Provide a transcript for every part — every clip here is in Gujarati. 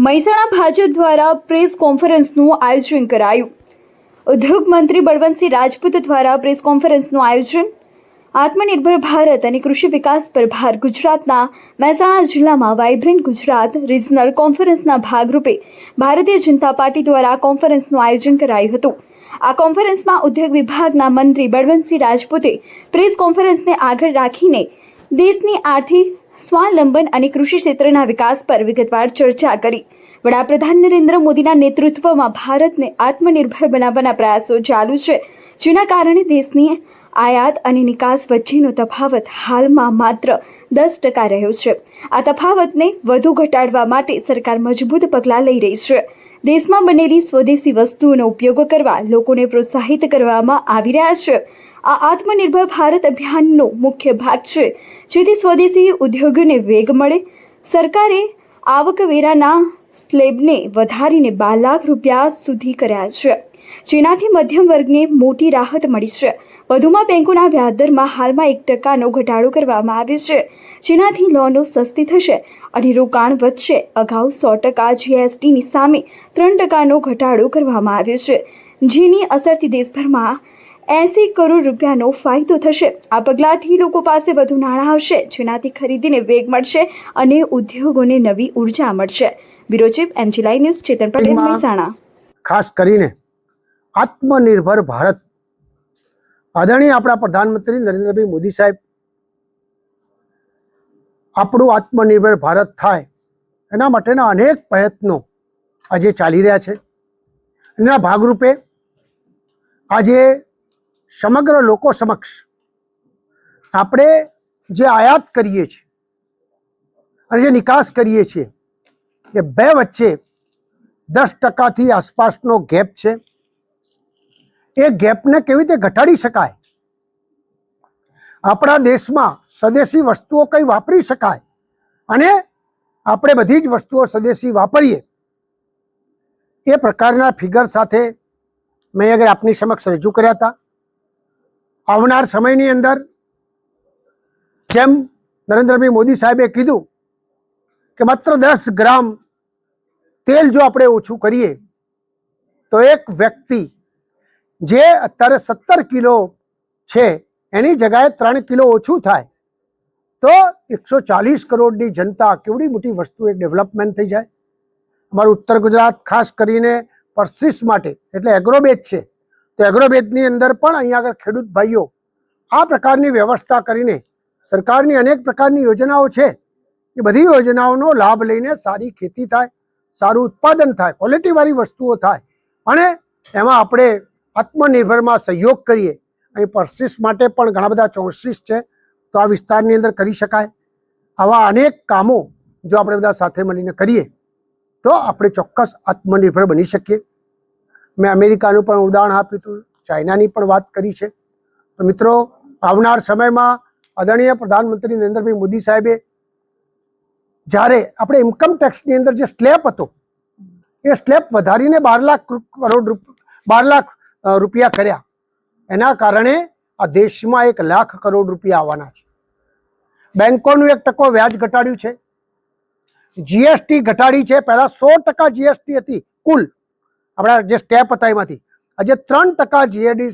મહેસાણા ભાજપ દ્વારા પ્રેસ કોન્ફરન્સનું આયોજન કરાયું. ઉદ્યોગ મંત્રી બળવંતસિંહ રાજપૂત દ્વારા પ્રેસ કોન્ફરન્સનું આયોજન, આત્મનિર્ભર ભારત અને કૃષિ વિકાસ પર ભાર ગુજરાતના મહેસાણા જિલ્લામાં વાઇબ્રન્ટ ગુજરાત રિજનલ કોન્ફરન્સના ભાગરૂપે ભારતીય જનતા પાર્ટી દ્વારા કોન્ફરન્સનું આયોજન કરાયું હતું. આ કોન્ફરન્સમાં ઉદ્યોગ વિભાગના મંત્રી બળવંતસિંહ રાજપૂતે પ્રેસ કોન્ફરન્સને આગળ રાખીને દેશની આર્થિક સ્વાવલંબન અને કૃષિ ક્ષેત્રના વિકાસ પર વિગતવાર ચર્ચા કરી. વડાપ્રધાન નરેન્દ્ર મોદીના નેતૃત્વમાં ભારતને આત્મનિર્ભર બનાવવાના પ્રયાસો ચાલુ છે, જેના કારણે દેશની આયાત અને નિકાસ વચ્ચેનો તફાવત હાલમાં માત્ર દસ ટકા રહ્યો છે. આ તફાવતને વધુ ઘટાડવા માટે સરકાર મજબૂત પગલાં લઈ રહી છે. દેશમાં બનેલી સ્વદેશી વસ્તુઓનો ઉપયોગ કરવા લોકોને પ્રોત્સાહિત કરવામાં આવી રહ્યા છે. આ આત્મનિર્ભર ભારત અભિયાનનો મુખ્ય ભાગ છે, જેથી સ્વદેશી ઉદ્યોગોને વેગ મળે. સરકારે આવકવેરાના સ્લેબને વધારીને બાર લાખ રૂપિયા સુધી કર્યા છે, જેનાથી મધ્યમ વર્ગને મોટી રાહત મળી છે. વધુમાં બેંકોના વ્યાજદરમાં હાલમાં એક ટકાનો ઘટાડો કરવામાં આવ્યો છે જેનાથી લોનો સસ્તી થશે અને રોકાણ વધશે. અગાઉ સો ટકા જીએસટીની સામે ત્રણ ટકાનો ઘટાડો કરવામાં આવ્યો છે જેની અસરથી દેશભરમાં એસી કરોડ રૂપિયાનો ફાયદો થશે. આ પગલાંથી લોકો પાસે વધુ નાણાં આવશે જેનાથી ખરીદીને વેગ મળશે અને ઉદ્યોગોને નવી ઊર્જા મળશે. બ્યુરો ચીફ એમજી લાઈ ન્યૂઝ ચેતન પટેલ મહેસાણા. ખાસ કરીને આત્મનિર્ભર ભારત આદરણીય આપણા પ્રધાનમંત્રી નરેન્દ્રભાઈ મોદી સાહેબ, આપણું આત્મનિર્ભર ભારત થાય એના માટેના અનેક પ્રયત્નો આજે ચાલી રહ્યા છે. એના ભાગરૂપે આજે સમગ્ર લોકો સમક્ષ આપણે જે આયાત કરીએ છીએ અને જે નિકાસ કરીએ છીએ, એ બે વચ્ચે દસ ટકાથી આસપાસનો ગેપ છે. એ ગેપને કેવી રીતે ઘટાડી શકાય? આપણા દેશમાં સ્વદેશી વસ્તુઓ કઈ વાપરી શકાય અને આપણે બધી જ વસ્તુઓ સ્વદેશી વાપરીએ. એ પ્રકારના ફિગર સાથે મેં આગળ આપની સમક્ષ રજૂ કર્યા હતા. આવનાર સમયની અંદર જેમ નરેન્દ્રભાઈ મોદી સાહેબે કીધું કે માત્ર દસ ગ્રામ તેલ જો આપણે ઓછું કરીએ, તો એક વ્યક્તિ જે અત્યારે સત્તર કિલો છે, એની જગાએ ત્રણ કિલો ઓછું થાય. તો એકસો ચાલીસ કરોડની જનતા કેવડી મોટી વસ્તુ, એક ડેવલપમેન્ટ થઈ જાય. અમારું ઉત્તર ગુજરાત ખાસ કરીને પરસિસ માટે, એટલે એગ્રોબેજ છે. તો એગ્રોબેજની અંદર પણ અહીંયા આગળ ખેડૂત ભાઈઓ આ પ્રકારની વ્યવસ્થા કરીને સરકારની અનેક પ્રકારની યોજનાઓ છે. એ બધી યોજનાઓનો લાભ લઈને સારી ખેતી થાય, સારું ઉત્પાદન થાય ક્વોલિટીવાળી વસ્તુઓ થાય. અને એમાં આપણે આત્મનિર્ભરમાં સહયોગ કરીએ. અહીં પરસિસ માટે પણ ઘણા બધા ચોસીસ છે. તો આ વિસ્તારની અંદર કરી શકાય. આવા અનેક કામો જો આપણે બધા સાથે મળીને કરીએ, તો આપણે ચોક્કસ આત્મનિર્ભર બની શકીએ. મેં અમેરિકાનું પણ ઉદાહરણ આપ્યું હતું. ચાઇનાની પણ વાત કરી છે. તો મિત્રો, આવનાર સમયમાં આદરણીય પ્રધાનમંત્રી નરેન્દ્રભાઈ મોદી સાહેબે જ્યારે આપણે ઇન્કમ ટેક્સની અંદર જે સ્લેબ હતો, એ સ્લેબ વધારીને બાર લાખ કરોડ રૂપ- બાર લાખ રૂપિયા કર્યા. એના કારણે આ દેશમાં એક લાખ કરોડ રૂપિયા આવવાના છે. બેંકોનું એક ટકો વ્યાજ ઘટાડ્યું છે. જીએસટી ઘટાડી છે. પહેલા સો ટકા જીએસટી હતી, કુલ. આપણા જે સ્ટેપ હતા એમાંથી. આજે ત્રણ ટકા જીએડી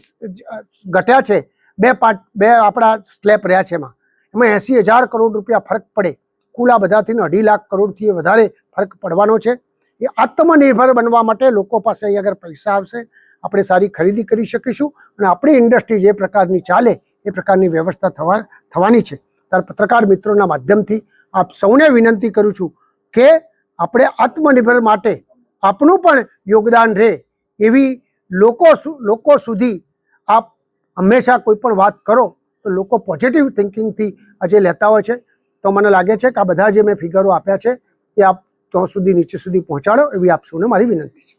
ઘટ્યા છે. બે પાર્ટ, બે આપણા સ્લેબ રહ્યા છે એમાં. એમાં એંસી હજાર કરોડ રૂપિયા ફરક પડે. કુલ આ બધાથી અઢી લાખ કરોડથી વધારે ફરક પડવાનો છે. એ આત્મનિર્ભર બનવા માટે લોકો પાસે અહીં આગળ પૈસા આવશે. આપણે સારી ખરીદી કરી શકીશું અને આપણી ઇન્ડસ્ટ્રી જે પ્રકારની ચાલે એ પ્રકારની વ્યવસ્થા થવા થવાની છે. ત્યારે પત્રકાર મિત્રોના માધ્યમથી આપ સૌને વિનંતી કરું છું કે આપણે આત્મનિર્ભર માટે આપણું પણ યોગદાન રહે એવી લોકો લોકો સુધી આપ હંમેશા કોઈ પણ વાત કરો તો લોકો પોઝિટિવ થિંકિંગથી આજે લેતા હોય છે. તો મને લાગે છે કે આ બધા જે મેં ફિગરો આપ્યા છે એ આપ ત્યાં સુધી નીચે સુધી પહોંચાડો એવી આપ સૌને મારી વિનંતી છે.